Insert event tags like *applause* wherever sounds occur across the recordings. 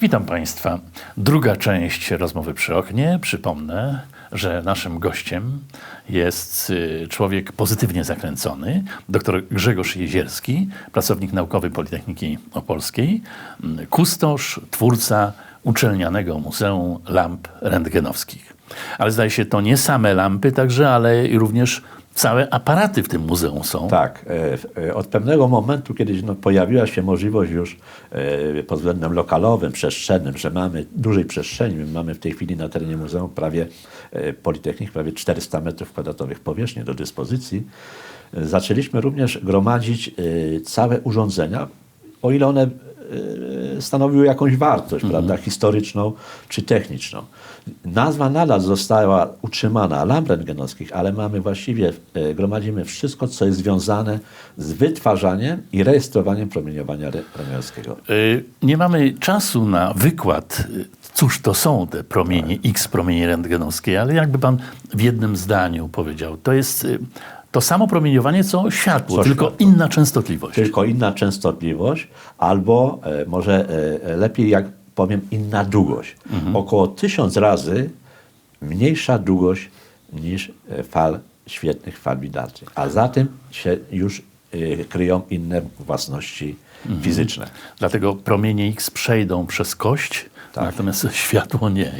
Witam Państwa. Druga część rozmowy przy oknie. Przypomnę, że naszym gościem jest y, człowiek pozytywnie zakręcony, dr Grzegorz Jezierski, pracownik naukowy Politechniki Opolskiej, kustosz, twórca uczelnianego Muzeum Lamp Rentgenowskich. Ale zdaje się, to nie same lampy także, ale również całe aparaty w tym muzeum są. Tak, e, e, od pewnego momentu, kiedy no, pojawiła się możliwość już e, pod względem lokalowym, przestrzennym, że mamy dużej przestrzeni, my mamy w tej chwili na terenie muzeum prawie Politechnik, prawie 400 metrów kwadratowych powierzchni do dyspozycji, zaczęliśmy również gromadzić całe urządzenia, o ile one stanowiły jakąś wartość, prawda, historyczną czy techniczną. Nazwa nadal została utrzymana lamp rentgenowskich, ale mamy właściwie, e, gromadzimy wszystko, co jest związane z wytwarzaniem i rejestrowaniem promieniowania re- rentgenowskiego. Y, Nie mamy czasu na wykład, y, cóż to są te promienie, X promienie rentgenowskie, ale jakby pan w jednym zdaniu powiedział, to jest y, to samo promieniowanie, co światło, Co tylko światło. inna częstotliwość. Tylko inna częstotliwość, albo e, może e, lepiej, jak powiem, inna długość. Około tysiąc razy mniejsza długość niż e, fal świetnych fal widocznych. A za tym się już e, kryją inne własności fizyczne. Dlatego promienie X przejdą przez kość, Tak. natomiast *laughs* światło nie.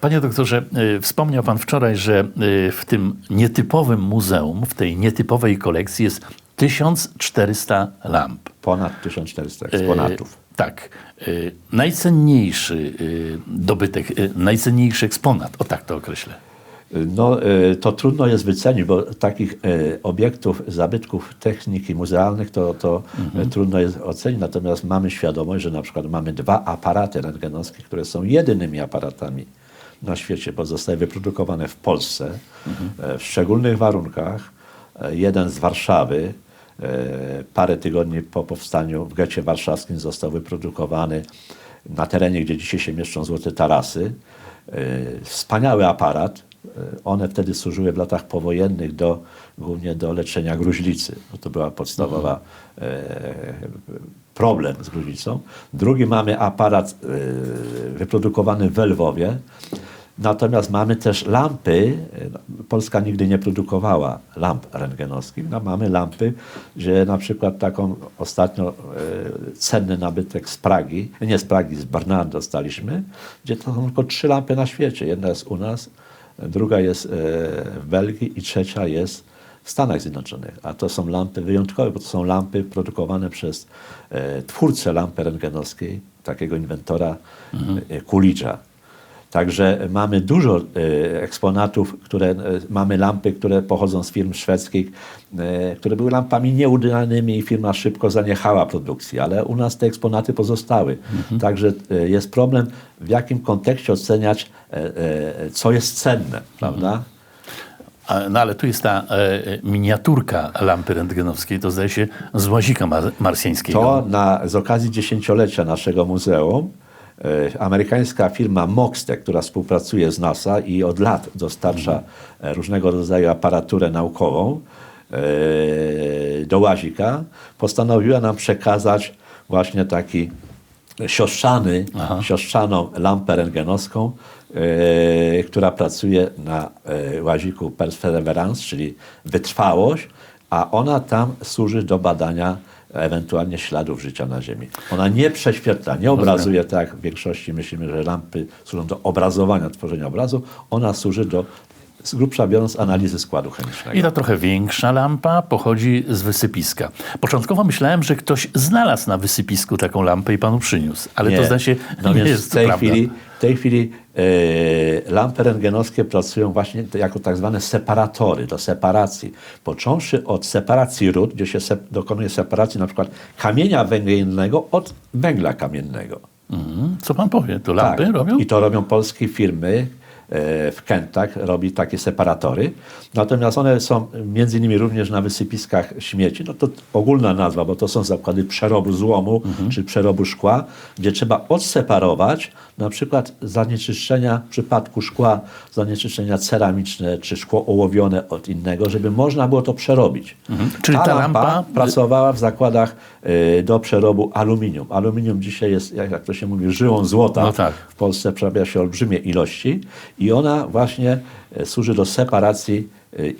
Panie doktorze, y, wspomniał pan wczoraj, że y, w tym nietypowym muzeum, w tej nietypowej kolekcji jest 1400 lamp. Ponad 1400 eksponatów. Y, Tak. Y, Najcenniejszy dobytek, y, najcenniejszy eksponat, o tak to określę. No, e, to trudno jest wycenić, bo takich e, obiektów, zabytków techniki muzealnych to, to e, trudno jest ocenić, natomiast mamy świadomość, że na przykład mamy dwa aparaty rentgenowskie, które są jedynymi aparatami na świecie, bo zostały wyprodukowane w Polsce e, w szczególnych warunkach. Jeden z Warszawy, parę tygodni po powstaniu w getcie warszawskim został wyprodukowany na terenie, gdzie dzisiaj się mieszczą Złote Tarasy. Wspaniały aparat. E, One wtedy służyły w latach powojennych do, głównie do leczenia gruźlicy. bo To była podstawowa e, problem z gruźlicą. Drugi mamy aparat e, wyprodukowany w Lwowie. Natomiast mamy też lampy. e, Polska nigdy nie produkowała lamp rentgenowskich. No, mamy lampy, że na przykład taką ostatnio cenny nabytek z Pragi, nie z Pragi, z Brna dostaliśmy, gdzie to są tylko trzy lampy na świecie. Jedna jest u nas, druga jest e, w Belgii i trzecia jest w Stanach Zjednoczonych. A to są lampy wyjątkowe, bo to są lampy produkowane przez e, twórcę lampy rentgenowskiej, takiego inwentora e, Coolidge'a. Także mamy dużo e, eksponatów, które e, mamy lampy, które pochodzą z firm szwedzkich, e, które były lampami nieudanymi i firma szybko zaniechała produkcji, ale u nas te eksponaty pozostały. Także e, jest problem, w jakim kontekście oceniać, co jest cenne, prawda? A, No ale tu jest ta e, miniaturka lampy rentgenowskiej, to zdaje się z łazika mar- marsjańskiego. To na, z okazji dziesięciolecia naszego muzeum amerykańska firma Moxtec, która współpracuje z NASA i od lat dostarcza e, różnego rodzaju aparaturę naukową e, do łazika, postanowiła nam przekazać właśnie taki siostrzany, siostrzaną lampę rentgenowską, e, która pracuje na e, łaziku Perseverance, czyli wytrwałość, a ona tam służy do badania ewentualnie śladów życia na Ziemi. Ona nie prześwietla, nie obrazuje tak jak w większości myślimy, że lampy służą do obrazowania, tworzenia obrazu. Ona służy do, z grubsza biorąc, analizy składu chemicznego. I ta trochę większa lampa pochodzi z wysypiska. Początkowo myślałem, że ktoś znalazł na wysypisku taką lampę i panu przyniósł, ale to zdaje się no nie jest w tej prawda. chwili, w tej chwili e, lampy rentgenowskie pracują właśnie to jako tak zwane separatory do separacji. Począwszy od separacji ród, gdzie się sep dokonuje separacji na przykład kamienia węgielnego od węgla kamiennego. Mhm. Co pan powie? To lampy Tak. robią? I to robią polskie firmy, w Kentach robi takie separatory. Natomiast one są między innymi również na wysypiskach śmieci. No to ogólna nazwa, bo to są zakłady przerobu złomu czy przerobu szkła, gdzie trzeba odseparować na przykład zanieczyszczenia w przypadku szkła, zanieczyszczenia ceramiczne czy szkło ołowione od innego, żeby można było to przerobić. Czyli ta lampa- pracowała w zakładach do przerobu aluminium. Aluminium dzisiaj jest, jak to się mówi, żyłą złota. No tak. W Polsce przerabia się olbrzymie ilości i ona właśnie e, służy do separacji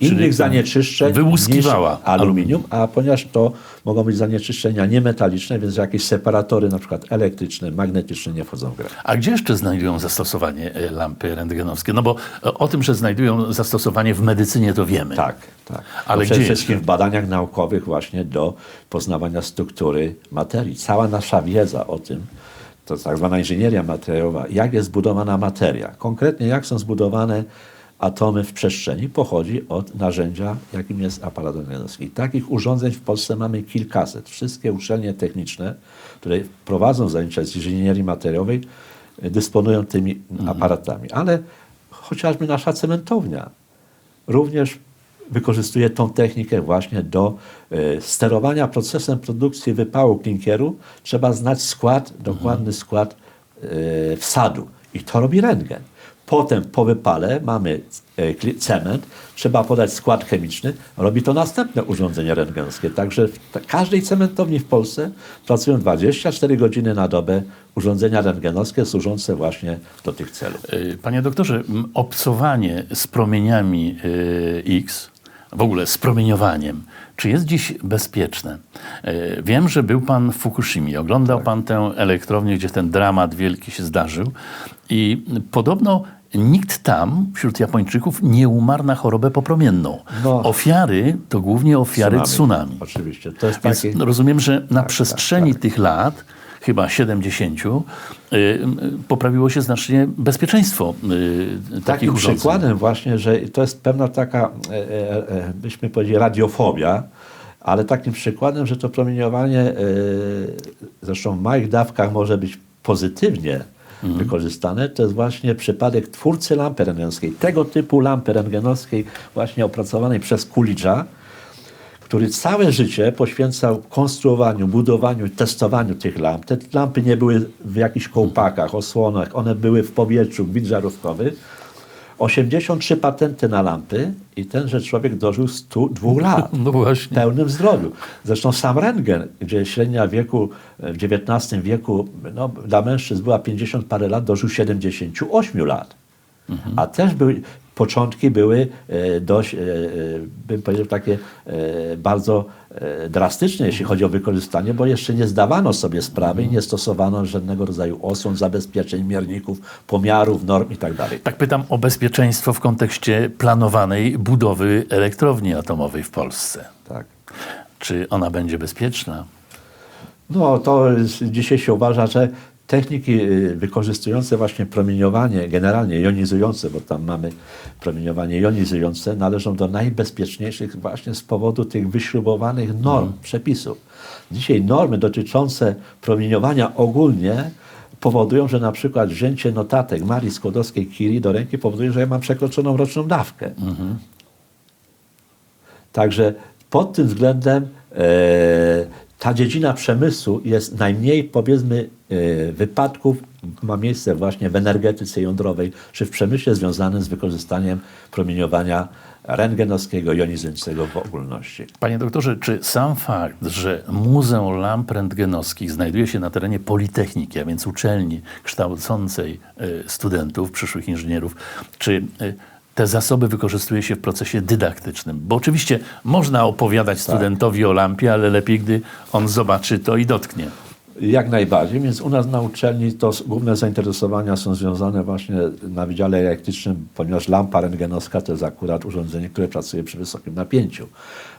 innych zanieczyszczeń wyłuskiwała niż aluminium, a ponieważ to mogą być zanieczyszczenia niemetaliczne, więc jakieś separatory na przykład elektryczne, magnetyczne nie wchodzą w grę. A gdzie jeszcze znajdują zastosowanie e, lampy rentgenowskie? No bo e, o tym, że znajdują zastosowanie w medycynie, to wiemy. Tak, tak. Ale gdzie przede wszystkim w badaniach naukowych właśnie do poznawania struktury materii. Cała nasza wiedza o tym, to tak zwana inżynieria materiałowa, jak jest zbudowana materia, konkretnie jak są zbudowane atomy w przestrzeni, pochodzi od narzędzia, jakim jest aparat rentgenowski. Takich urządzeń w Polsce mamy kilkaset. Wszystkie uczelnie techniczne, które prowadzą zajęcia z inżynierii materiałowej, y, dysponują tymi aparatami. Ale chociażby nasza cementownia, również wykorzystuje tą technikę właśnie do e, sterowania procesem produkcji wypału klinkieru. Trzeba znać skład, dokładny skład e, wsadu i to robi rentgen. Potem po wypale mamy e, cement, trzeba podać skład chemiczny, robi to następne urządzenie rentgenowskie. Także w każdej cementowni w Polsce pracują 24 godziny na dobę urządzenia rentgenowskie służące właśnie do tych celów. E, Panie doktorze, obcowanie z promieniami e, X, w ogóle z promieniowaniem, czy jest dziś bezpieczne? Wiem, że był pan w Fukushimie, oglądał Tak. pan tę elektrownię, gdzie ten dramat wielki się zdarzył i podobno nikt tam wśród Japończyków nie umarł na chorobę popromienną. No. Ofiary to głównie ofiary tsunami. Oczywiście. To jest Więc taki... rozumiem, że na Tak, przestrzeni tych lat, chyba 70, y, y, poprawiło się znacznie bezpieczeństwo y, takich Takim urządzeń. przykładem właśnie, że to jest pewna taka, e, e, e, byśmy powiedzieli, radiofobia, ale takim przykładem, że to promieniowanie, zresztą w małych dawkach może być pozytywnie wykorzystane, to jest właśnie przypadek twórcy lampy rentgenowskiej, tego typu lampy rentgenowskiej właśnie opracowanej przez Coolidge'a, który całe życie poświęcał konstruowaniu, budowaniu testowaniu tych lamp. Te lampy nie były w jakichś kołpakach, osłonach, one były w powietrzu, gwint żarówkowy. 83 patenty na lampy i tenże człowiek dożył 102 lat *laughs* No w pełnym zdrowiu. Zresztą sam rentgen, gdzie średnia wieku w XIX wieku no, dla mężczyzn była 50 parę lat, dożył 78 lat. A też były, początki były e, dość, e, e, bym powiedział, takie bardzo drastyczne, jeśli chodzi o wykorzystanie, bo jeszcze nie zdawano sobie sprawy i nie stosowano żadnego rodzaju osłon, zabezpieczeń, mierników, pomiarów, norm itd. Tak pytam o bezpieczeństwo w kontekście planowanej budowy elektrowni atomowej w Polsce. Tak. Czy ona będzie bezpieczna? No to dzisiaj się uważa, że techniki y, wykorzystujące właśnie promieniowanie, generalnie jonizujące, bo tam mamy promieniowanie jonizujące, należą do najbezpieczniejszych właśnie z powodu tych wyśrubowanych norm, przepisów. Dzisiaj normy dotyczące promieniowania ogólnie powodują, że na przykład wzięcie notatek Marii Skłodowskiej-Curie do ręki powoduje, że ja mam przekroczoną roczną dawkę. Także pod tym względem e, ta dziedzina przemysłu jest najmniej, powiedzmy, e, wypadków ma miejsce właśnie w energetyce jądrowej, czy w przemyśle związanym z wykorzystaniem promieniowania rentgenowskiego, jonizującego w ogólności. Panie doktorze, czy sam fakt, że Muzeum Lamp Rentgenowskich znajduje się na terenie Politechniki, a więc uczelni kształcącej y, studentów, przyszłych inżynierów, czy y, te zasoby wykorzystuje się w procesie dydaktycznym? Bo oczywiście można opowiadać studentowi o lampie, ale lepiej, gdy on zobaczy to i dotknie. Jak najbardziej, więc u nas na uczelni to główne zainteresowania są związane właśnie na Wydziale Elektrycznym, ponieważ lampa rentgenowska to jest akurat urządzenie, które pracuje przy wysokim napięciu.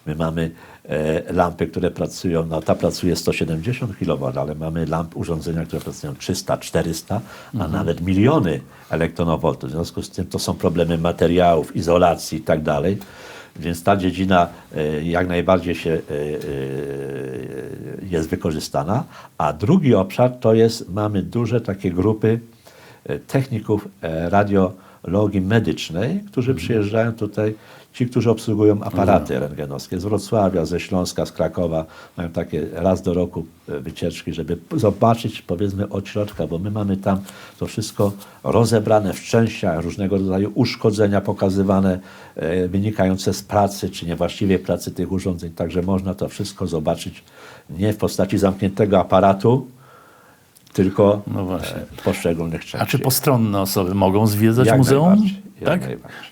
My mamy e, lampy, które pracują, no ta pracuje 170 kW, ale mamy lamp, urządzenia, które pracują 300, 400, a nawet miliony elektronowoltów. W związku z tym to są problemy materiałów, izolacji i tak dalej. Więc ta dziedzina e, jak najbardziej się e, e, jest wykorzystana. A drugi obszar to jest, mamy duże takie grupy techników radio, radiologii medycznej, którzy przyjeżdżają tutaj, ci, którzy obsługują aparaty rentgenowskie z Wrocławia, ze Śląska, z Krakowa, mają takie raz do roku e, wycieczki, żeby zobaczyć powiedzmy od środka, bo my mamy tam to wszystko rozebrane w częściach, różnego rodzaju uszkodzenia pokazywane, e, wynikające z pracy czy niewłaściwej pracy tych urządzeń, także można to wszystko zobaczyć nie w postaci zamkniętego aparatu, tylko No właśnie. e, poszczególnych części. A czy postronne osoby mogą zwiedzać Jak muzeum? tak?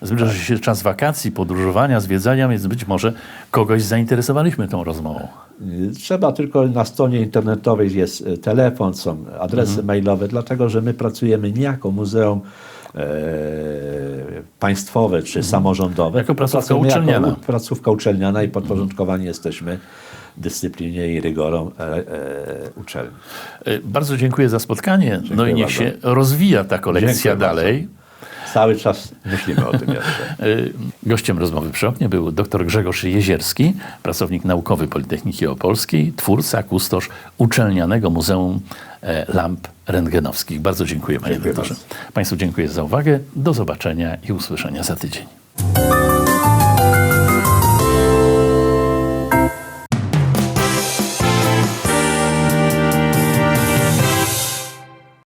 Zbliża się czas wakacji, podróżowania, zwiedzania, więc być może kogoś zainteresowaliśmy tą rozmową. Y, Trzeba tylko na stronie internetowej jest e, telefon, są adresy Mhm. mailowe, dlatego że my pracujemy nie jako muzeum e, państwowe czy samorządowe. Mhm. Jako tylko placówka uczelniana. Jako placówka uczelniana i podporządkowani jesteśmy dyscyplinie i rygorom e, e, uczelni. Y, Bardzo dziękuję za spotkanie. no i niech bardzo. się rozwija ta kolekcja Dziękuję bardzo. dalej. Cały czas myślimy o tym jeszcze. Y, *laughs* Gościem rozmowy przy oknie był dr Grzegorz Jezierski, pracownik naukowy Politechniki Opolskiej, twórca, kustosz Uczelnianego Muzeum e, Lamp Rentgenowskich. Bardzo dziękuję panie Dziękuję doktorze. bardzo. Państwu dziękuję za uwagę. Do zobaczenia i usłyszenia za tydzień.